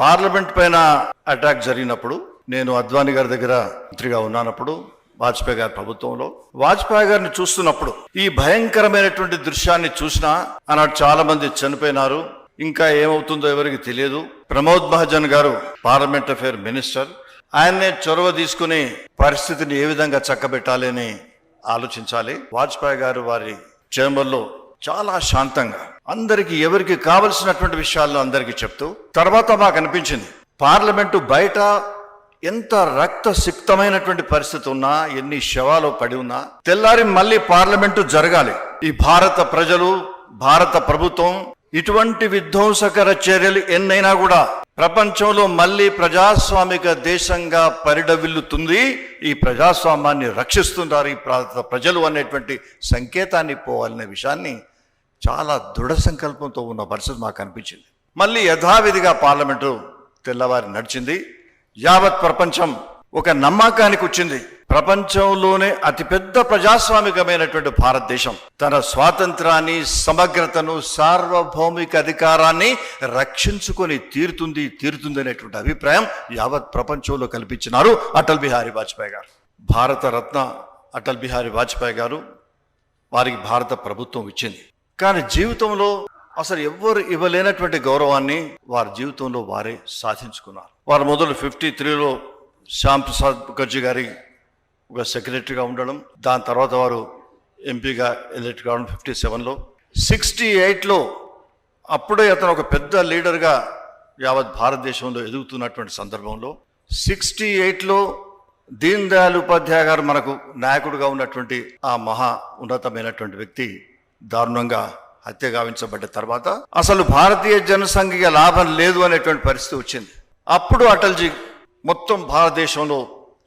Parliament పైన attack జరిగినప్పుడు నేను అద్వానీ గారి దగ్గర మంత్రిగా ఉన్నానప్పుడు వాజ్పేయి గారి ప్రభుత్వంలో వాజ్పేయి గారిని చూస్తున్నప్పుడు ఈ భయంకరమైనటువంటి దృశ్యాన్ని చూసినా అన్నాడు చాలా మంది చనిపోయినారు. ఇంకా ఏమవుతుందో ఎవరికి తెలియదు. ప్రమోద్ మహాజన్ గారు పార్లమెంట్ అఫేర్ మినిస్టర్. ఆయన్నే చొరవ తీసుకుని పరిస్థితిని ఏ విధంగా చక్కబెట్టాలి అని ఆలోచించాలి. వాజ్పేయి గారు వారి చేంబర్లో చాలా శాంతంగా అందరికి ఎవరికి కావలసినటువంటి విషయాలను అందరికీ చెప్తూ తర్వాత మాకు అనిపించింది పార్లమెంటు బయట ఎంత రక్త సిక్తమైనటువంటి పరిస్థితి ఉన్నా ఎన్ని శవాలు పడి ఉన్నా తెల్లారి మళ్ళీ పార్లమెంటు జరగాలి. ఈ భారత ప్రజలు భారత ప్రభుత్వం ఇటువంటి విధ్వంసకర చర్యలు ఎన్నైనా కూడా ప్రపంచంలో మళ్ళీ ప్రజాస్వామిక దేశంగా పరిడవిల్లుతుంది. ఈ ప్రజాస్వామ్యాన్ని రక్షిస్తున్నారు ఈ ప్రాంత ప్రజలు అనేటువంటి సంకేతాన్ని పోవాలనే విషయాన్ని చాలా దృఢ సంకల్పంతో ఉన్న పరిస్థితి మాకు అనిపించింది. మళ్ళీ యథావిధిగా పార్లమెంటు తెల్లవారి నడిచింది. యావత్ ప్రపంచం ఒక నమ్మకానికి వచ్చింది. ప్రపంచంలోనే అతిపెద్ద ప్రజాస్వామికమైనటువంటి భారతదేశం. తన స్వాతంత్రాన్ని సమగ్రతను సార్వభౌమిక అధికారాన్ని రక్షించుకొని తీరుతుంది తీరుతుంది అనేటువంటి అభిప్రాయం యావత్ ప్రపంచంలో కల్పించినారు అటల్ బిహారీ వాజ్పేయి గారు. భారతరత్న అటల్ బిహారీ వాజ్పేయి గారు వారికి భారత ప్రభుత్వం ఇచ్చింది. కానీ జీవితంలో అసలు ఎవ్వరు ఇవ్వలేనటువంటి గౌరవాన్ని వారి జీవితంలో వారే సాధించుకున్నారు. వారు మొదలు ఫిఫ్టీ త్రీలో శ్యామ్ ప్రసాద్ ముఖర్జీ గారి ఒక సెక్రటరీగా ఉండడం దాని తర్వాత వారు ఎంపీగా ఎలక్ట్ కావడం ఫిఫ్టీ సెవెన్లో సిక్స్టీ ఎయిట్లో అప్పుడే అతను ఒక పెద్ద లీడర్గా యావత్ భారతదేశంలో ఎదుగుతున్నటువంటి సందర్భంలో సిక్స్టీ ఎయిట్లో దీన్ దయాళ్ ఉపాధ్యాయ గారు మనకు నాయకుడిగా ఉన్నటువంటి ఆ మహా ఉన్నతమైనటువంటి వ్యక్తి దారుణంగా హత్య గావించబడ్డ తర్వాత అసలు భారతీయ జనసంఖ్య లాభం లేదు అనేటువంటి పరిస్థితి వచ్చింది. అప్పుడు అటల్జీ మొత్తం భారతదేశంలో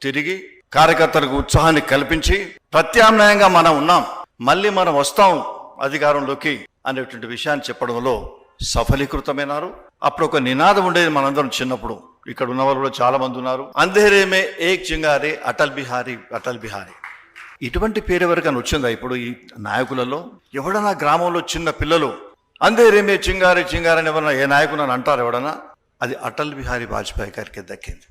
తిరిగి కార్యకర్తలకు ఉత్సాహాన్ని కల్పించి ప్రత్యామ్నాయంగా మనం ఉన్నాం మళ్ళీ మనం వస్తాం అధికారంలోకి అనేటువంటి విషయాన్ని చెప్పడంలో సఫలీకృతమైనారు. అప్పుడు ఒక నినాదం ఉండేది మనందరం చిన్నప్పుడు. ఇక్కడ ఉన్న వాళ్ళు కూడా చాలా మంది ఉన్నారు. అంధేరేమే ఏక్ చింగారే అటల్ బిహారీ అటల్ బిహారీ. ఇటువంటి పేరు ఎవరికైనా వచ్చిందా? ఇప్పుడు ఈ నాయకులలో ఎవడన్నా గ్రామంలో చిన్న పిల్లలు అంధేరేమే చింగారి చింగారి ఎవరన్నా ఏ నాయకుడు అని అంటారు ఎవడన్నా? అది అటల్ బిహారీ వాజ్పేయి గారికి దక్కింది.